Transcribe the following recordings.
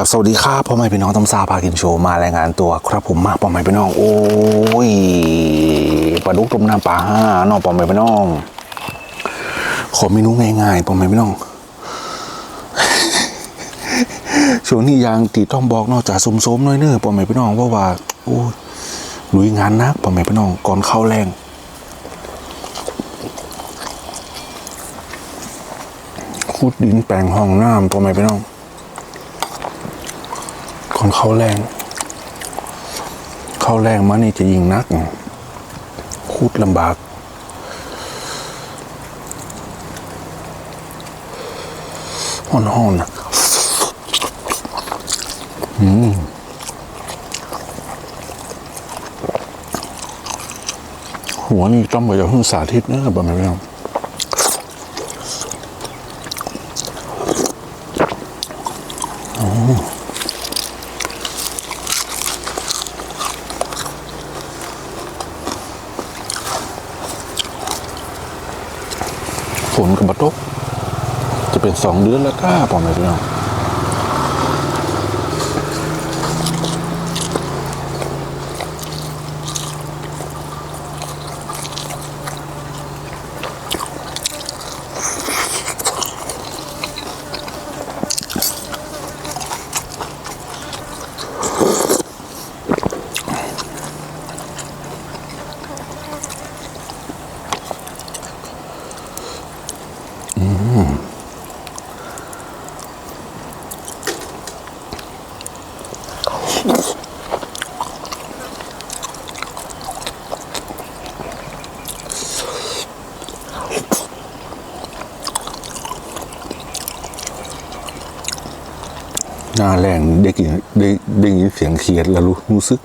ครับสวัสดีครับพ่อแม่พี่น้องตำซาพากินโชว์มารายงานตัวครับผมมาพ่อแม่พี่น้องโอ้ยปลาดุกต้มน้ำปลาห้าน้องพ่อแม่พี่น้อง ขอเมนูง่ายๆพ่อแม่พี่น้องช่วงนี้ยางตีต้องบอกนอกจากสมๆน้อยเนื้อพ่อแม่พี่น้องเพราะว่าโอ้ยลุยงานนักพ่อแม่พี่น้องก่อนเข้าแรงขุดดินแปลงห้องน้ำพ่อแม่พี่น้อง ก่อนเขาแรง เขาแรงมานี่จะยิงนักคูดลำบากห่อนห่อนนะอืมหัวนี่ต้องไปจากพึ่งสาธิตนะแบบนี้ครับฝนกั บบัตกจะเป็นสองเดือนแล้วก้าปอมไปพี่น้อง ได้กินได้ได้ยินเสียงเขียดแล้วรู้รู้สึก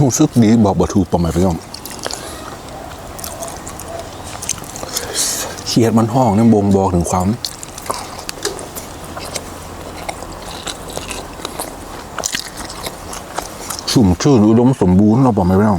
รู้สึกดีบอกบถูประมาณพี่น้องเขียดมันห้องเนี่ยบ่งบอกถึงความ สุ่ม ชื่นอุดมสมบูรณ์เราบอกไม่ได้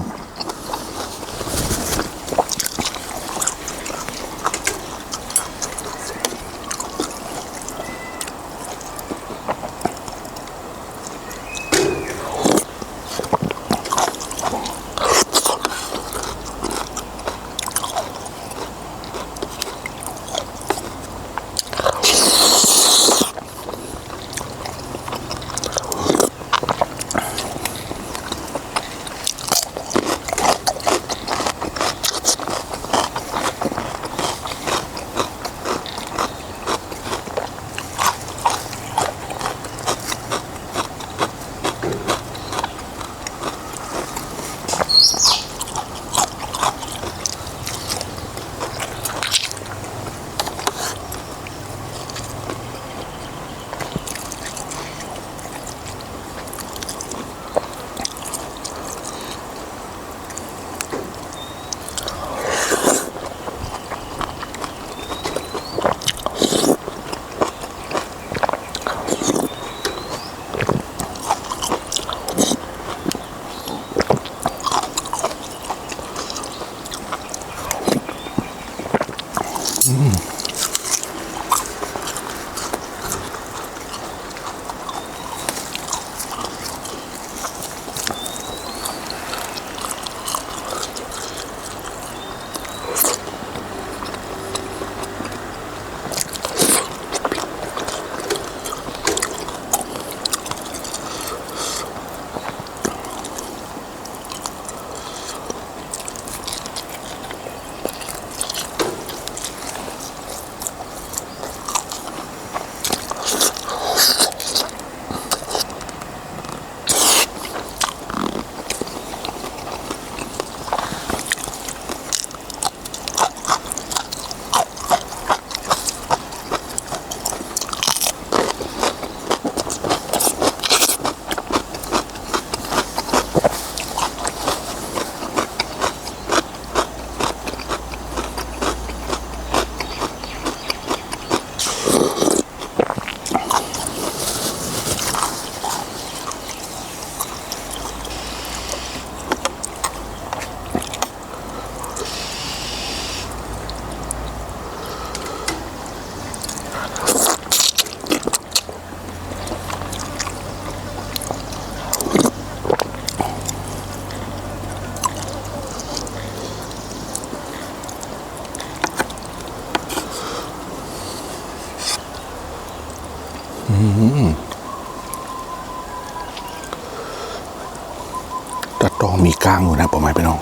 แต่ต้องมีก้างอยู่นะผมหมายไปน้อง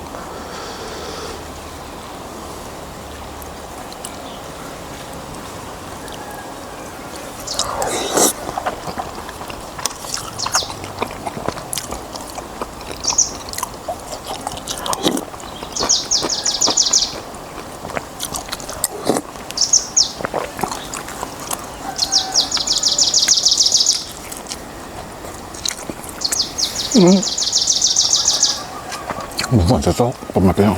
โจ๊กปอมไม้พี่น้อ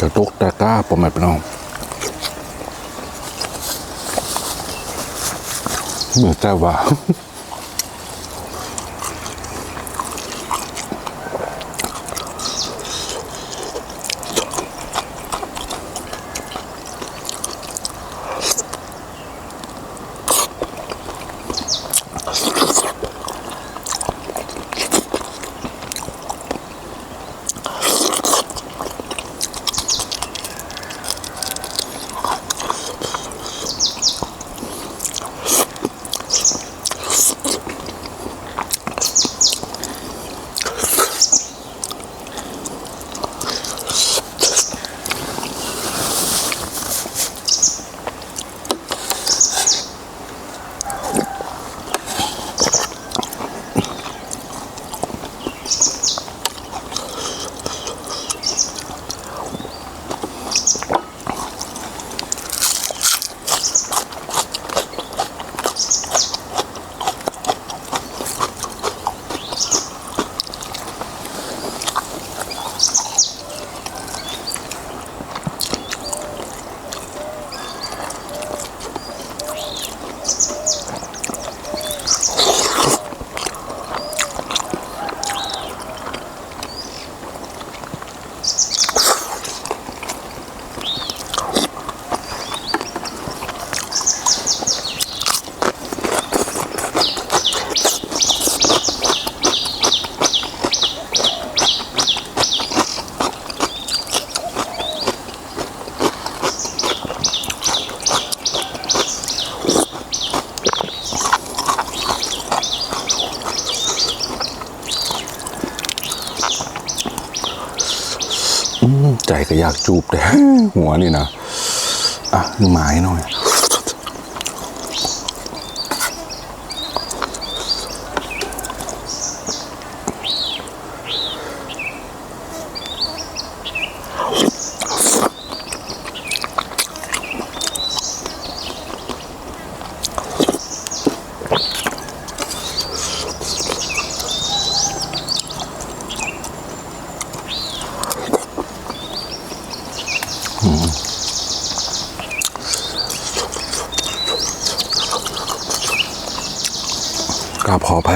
จะตกตะก้าผมไม้พี่น้องเหมือนแต่ว่า จูบแต่หัวนี่นะอะหมายหน่อย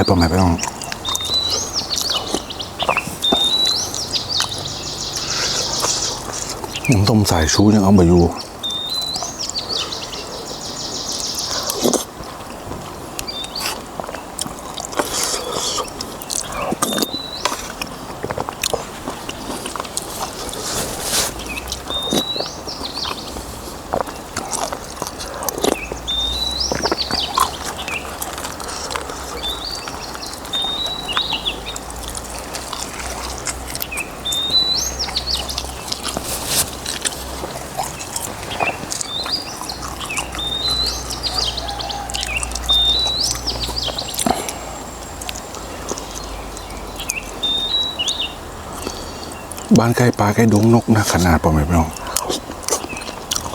ก ราบขออภัยประมาณไม่ต้องต้มสายชูยังเอามาอยู่ บ้านใกล้ปลาใกล้ดงนกนะขนาดประมาณพี่น้อง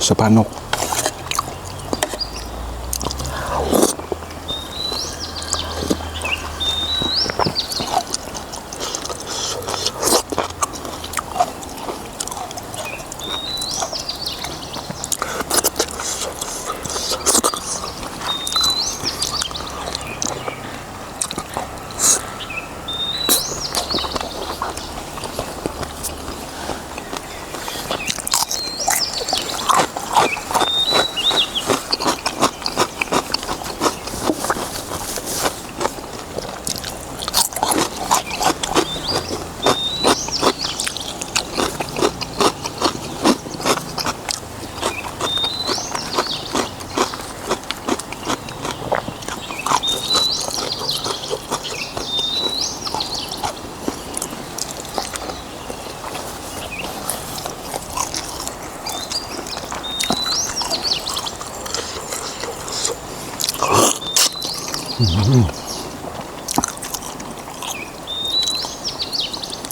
สะพานนก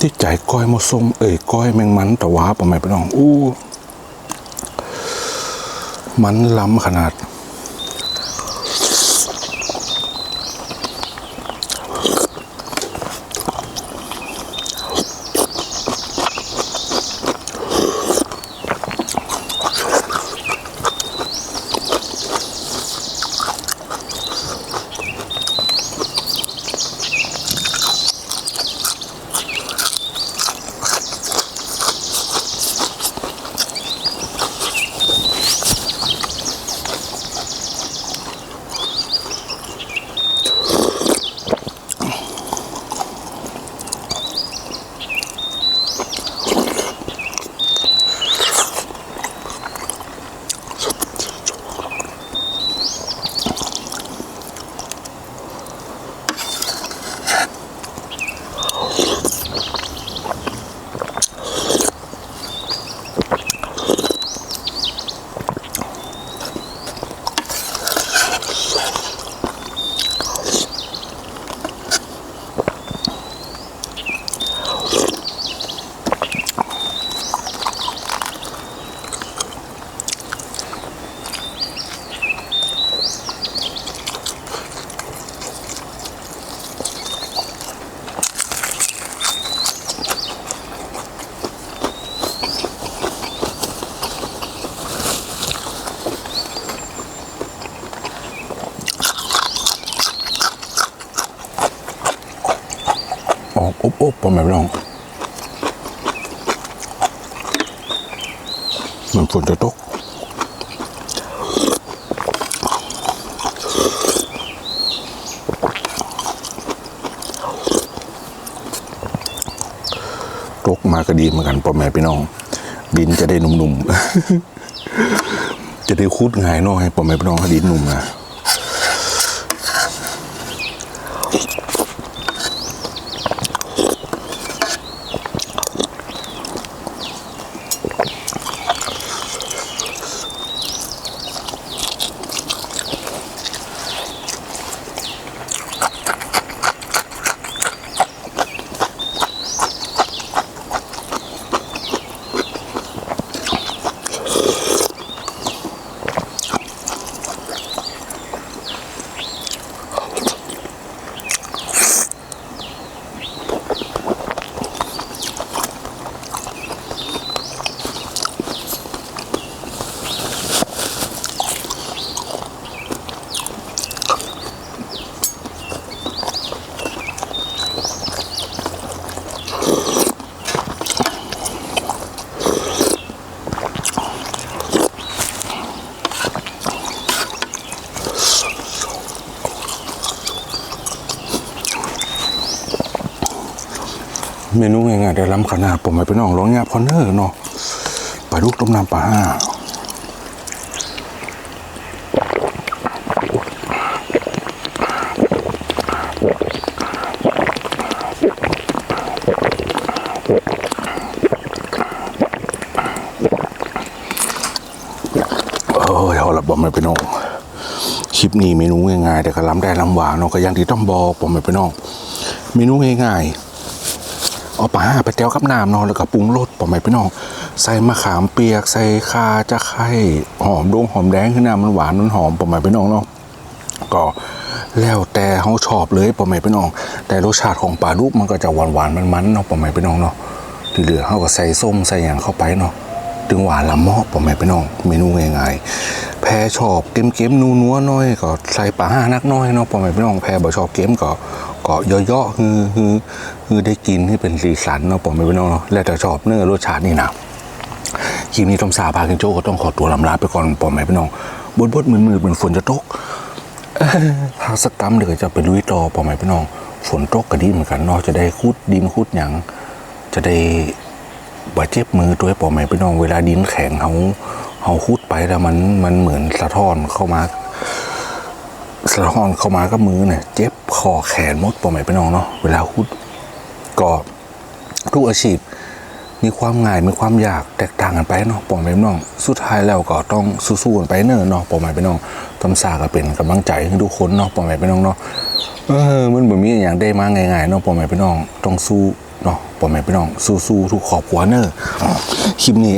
ที่ใจก้ อยมะส้มเอ้ยก้อยแมงมันแต่ว่าประมาณไปน้องอู้ มันล้ำขนาด ออก อบบประมาณพี่น้องเหมือนฝนจะตกตกมาก็ดีเหมือนกันพ่อแม่พี่น้อง ดินจะได้นุ่มๆ จะได้คูดง่ายน่อยพ่อแม่พี่น้องให้ดินนุ่มนะ เมนูง่ายๆได้ล้ำขนาดผมไม่ไปน้องร้องเงียคอนเนอร์เนาะปลาดุกต้มน้ำปลาห้าโอ้ยเอาละบอมไปน้องคลิปนี้เมนูง่ายๆแต่ก็ล้ำได้ล้ำหวานเนาะก็ย่างที่ต้องบอกผมไม่ไปน้องเมนูง่ายๆ เอาปลาห้าไปเตียวกับน้ำเนาะแล้วก็ปรุงรสผมไม่ไปน้อง ใส่มะขามเปียก ใส่ข่าจะไข่หอมดงหอมแดงขึ้นน้ำมันหวานมันหอมผมไม่ไปน้องเนาะก็แล้วแต่เขาชอบเลยผมไม่ไปน้อง แต่รสชาติของปลาดุกมันก็จะหวานๆมันๆเนาะผมไม่ไปน้องเนาะที่เหลือเขาก็ใส่ส้มใส่อย่างเข้าไปเนาะถึงหวานละเมาะผมไม่ไปน้องเมนูง่ายๆแพรชอบเก็มเก็มๆนัวนัวๆน้อยก็ใส่ปลาห้านักน้อยเนาะผมไม่ไปน้องแพรบ่ชอบเก็มก็ก็ย่อๆคือคือ คือได้กินที่เป็นสีสันเนาะผมไม่ไปน้องเนาะแล้วแต่ชอบเนื้อรสชาตินี่นะคลิปนี้ต้มซาพากินโจก็ต้องขอตัวลำลาไปก่อนผมไม่ไปน้องบดบดๆมืดๆเหมือนฝนจะตกพาสกรรมเดี๋ยวจะไปลุยต่อปอไหมพี่น้องฝนตกก็ดีเหมือนกันเนาะจะได้คุดดินคุดหยังจะได้บาดเจ็บมือตัวปอไหมพี่น้องเวลาดินแข็งเขาเขาคุดไปแล้วมันมันเหมือนสะท้อนเข้ามาสะท้อนเข้ามากับมือเนี่ยเจ็บคอแขนมดปอไหมพี่น้องเนาะเวลาคุด ก็ทุกอาชีพมีความง่ายมีความยากแตกต่างกันไปเนาะปองไปน้อง สุดท้ายแล้วก็ต้องสู้ๆกันไปเนอะเนาะปองไปน้องตำสาก็เป็นกำลังใจให้ทุกคนเนาะปองไปน้องเนาะเออมันเหมือนมีอย่างได้มาง่ายๆเนาะปองไปน้องต้องสู้เนาะปองไปน้องสู้ๆทุกขอบหัวเนอะคลิปนี้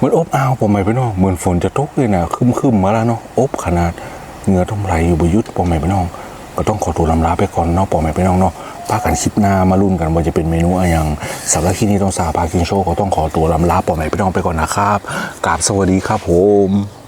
มันอบอ้าวปองไปน้องเหมือนฝนจะตกเลยนะคึมๆมาแล้วเนาะอบขนาดเหงื่อต้องไหลอยู่บยุทธปองไปน้อง ก็ต้องขอตัวลำลาไปก่อนเนาะปองไปน้องเนาะ พากันคลิปหน้ามาลุ้นกันว่าจะเป็นเมนูอะไรอย่างสำหรับที่นี้ต้องสาพากินโชว์ก็ต้องขอตัวลำลาปองไปน้องไปก่อนนะครับกราบสวัสดีครับผม